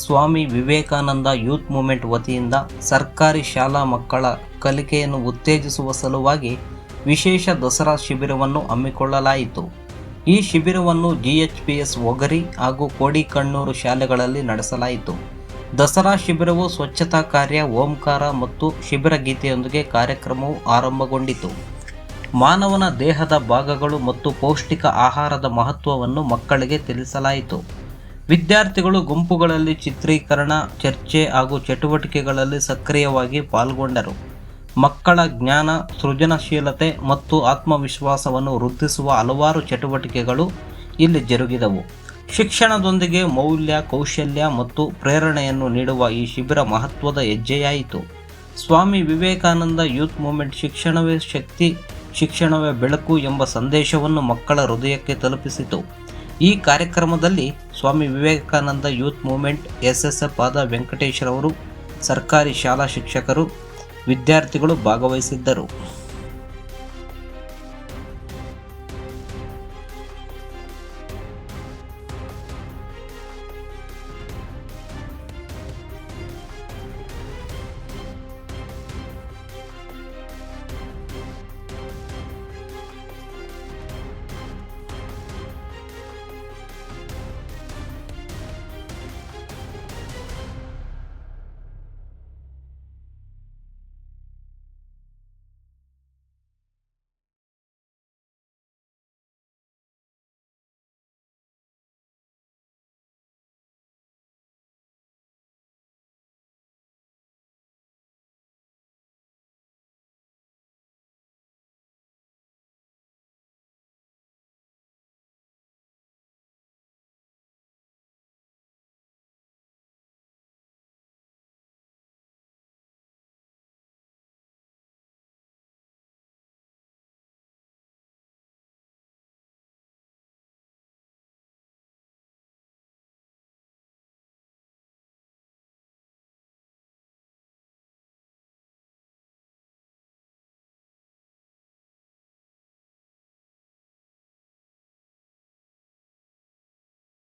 ಸ್ವಾಮಿ Vivekananda youth moment ವತಿಯಿಂದ ಸರ್ಕಾರಿ ಶಾಲಾ ಮಕ್ಕಳ ಕಲಿಕೆಯನ್ನು ಉತ್ತೇಜಿಸುವ ಸಲುವಾಗಿ ವಿಶೇಷ ದಸರಾ ಶಿಬಿರವನ್ನು ಹಮ್ಮಿಕೊಳ್ಳಲಾಯಿತು. ಈ ಶಿಬಿರವನ್ನು ಜಿಎಚ್ಪಿಎಸ್ ಒಗರಿ ಹಾಗೂ ಕೋಡಿಕಣ್ಣೂರು ಶಾಲೆಗಳಲ್ಲಿ ನಡೆಸಲಾಯಿತು. ದಸರಾ ಶಿಬಿರವು ಸ್ವಚ್ಛತಾ ಕಾರ್ಯ, ಓಂಕಾರ ಮತ್ತು ಶಿಬಿರ ಗೀತೆಯೊಂದಿಗೆ ಕಾರ್ಯಕ್ರಮವು ಆರಂಭಗೊಂಡಿತು. ಮಾನವನ ದೇಹದ ಭಾಗಗಳು ಮತ್ತು ಪೌಷ್ಟಿಕ ಆಹಾರದ ಮಹತ್ವವನ್ನು ಮಕ್ಕಳಿಗೆ ತಿಳಿಸಲಾಯಿತು. ವಿದ್ಯಾರ್ಥಿಗಳು ಗುಂಪುಗಳಲ್ಲಿ ಚಿತ್ರೀಕರಣ, ಚರ್ಚೆ ಹಾಗೂ ಚಟುವಟಿಕೆಗಳಲ್ಲಿ ಸಕ್ರಿಯವಾಗಿ ಪಾಲ್ಗೊಂಡರು. ಮಕ್ಕಳ ಜ್ಞಾನ, ಸೃಜನಶೀಲತೆ ಮತ್ತು ಆತ್ಮವಿಶ್ವಾಸವನ್ನು ವೃದ್ಧಿಸುವ ಹಲವಾರು ಚಟುವಟಿಕೆಗಳು ಇಲ್ಲಿ ಜರುಗಿದವು. ಶಿಕ್ಷಣದೊಂದಿಗೆ ಮೌಲ್ಯ, ಕೌಶಲ್ಯ ಮತ್ತು ಪ್ರೇರಣೆಯನ್ನು ನೀಡುವ ಈ ಶಿಬಿರ ಮಹತ್ವದ ಹೆಜ್ಜೆಯಾಯಿತು. ಸ್ವಾಮಿ ವಿವೇಕಾನಂದ ಯೂತ್ ಮೂಮೆಂಟ್ ಶಿಕ್ಷಣವೇ ಶಕ್ತಿ, ಶಿಕ್ಷಣವೇ ಬೆಳಕು ಎಂಬ ಸಂದೇಶವನ್ನು ಮಕ್ಕಳ ಹೃದಯಕ್ಕೆ ತಲುಪಿಸಿತು. ಈ ಕಾರ್ಯಕ್ರಮದಲ್ಲಿ Swami Vivekananda youth movement S S F ಆದ ವೆಂಕಟೇಶ್ರವರು, ಸರ್ಕಾರಿ ಶಾಲಾ ಶಿಕ್ಷಕರು, ವಿದ್ಯಾರ್ಥಿಗಳು ಭಾಗವಹಿಸಿದ್ದರು.